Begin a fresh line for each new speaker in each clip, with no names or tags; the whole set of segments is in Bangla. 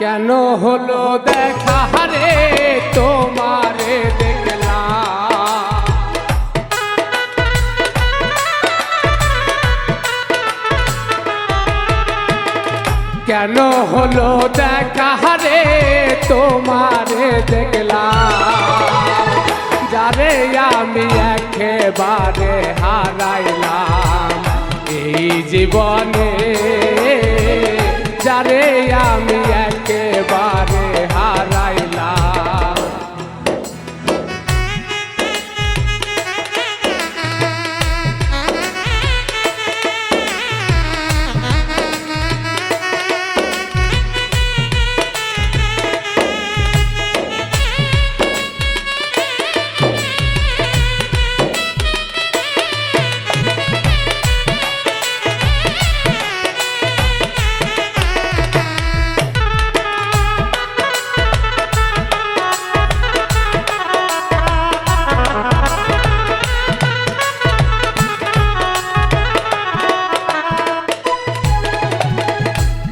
কেন হলো দেখা? রে তোমারে কেন হলো দেখা? রে তোমারে দেখলাম। যারে আমি একেবারে হারাইলাম। এই জীবনে যারে আমি একেবারে হারাইলাম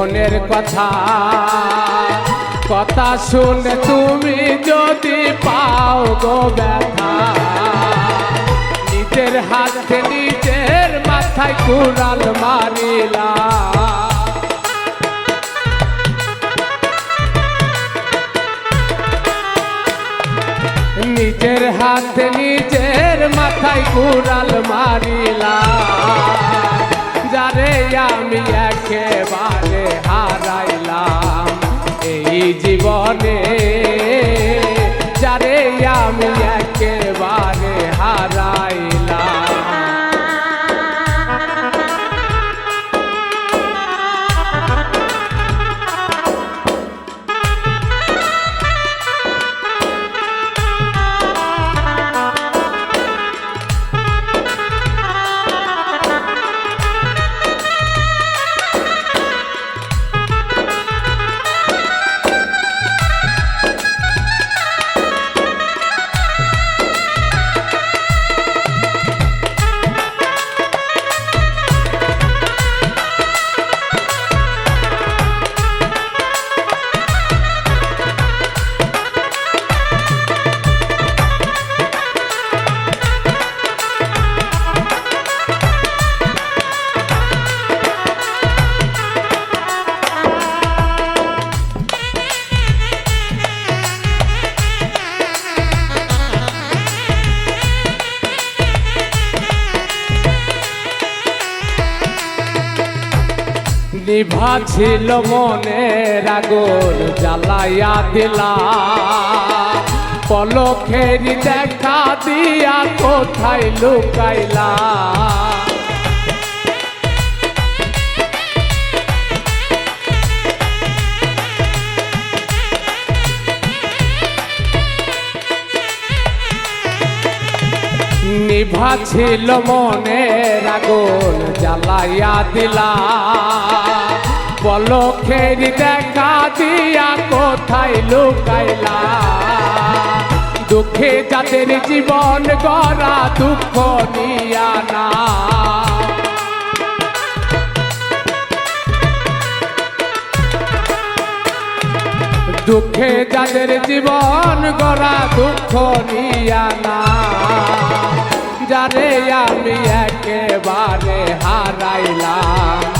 মনের কথা কথা শুনে তুমি যদি পাও গো ব্যথা, নিজের হাতে নিজের মাথায় কুড়াল মারিলা। নিজের হাতে নিজের মাথায় কুড়াল মারিলা। যারে আমি একেবারে নিভা ছিল মনের আগুন, জ্বালাইয়া দিলা। পলখের দেখা দিয়া কোথায় লুকাইলা? নিভা ছিল মনের আগুন, জ্বালাইয়া দিলা। পলখের দেখা দিয়া কোথায় লুকাইলা? দুঃখে যাদের জীবন গড়া দুঃখ নিয়া না। দুঃখে যাদের জীবন গড়া দুঃখ নিয়া না। যারে আমি একেবারে হারাইলাম।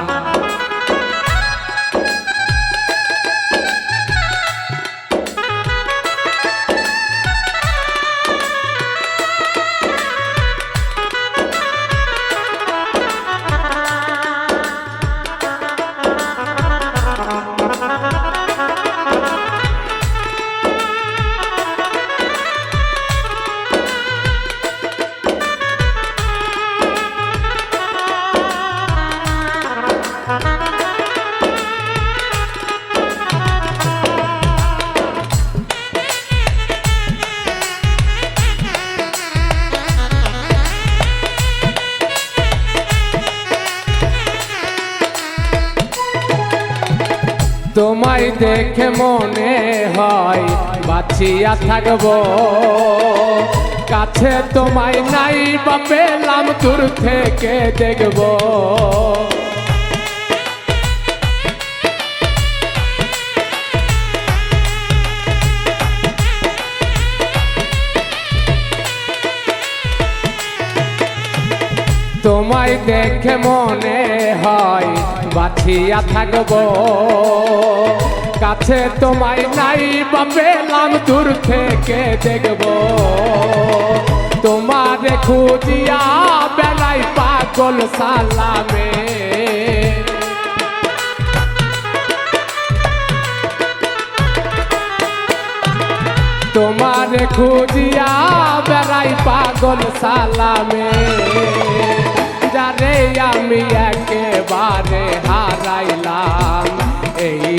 দেখে মনে হয় বাঁচিয়া থাকব। কাছে তোমায় নাই বা পেলাম দূর থেকে দেখব। তোমায় দেখে মনে হয় বাঁচিয়া থাকব। কাছে তোমায় নাই বা পেলাম দূর থেকে দেখব। তোমার খুঁজিয়া বেলাই পাগল সালামে। তোমার খুঁজিয়া বেড়াই পাগল সালামে। যারে আমি একেবারে হারাইলাম।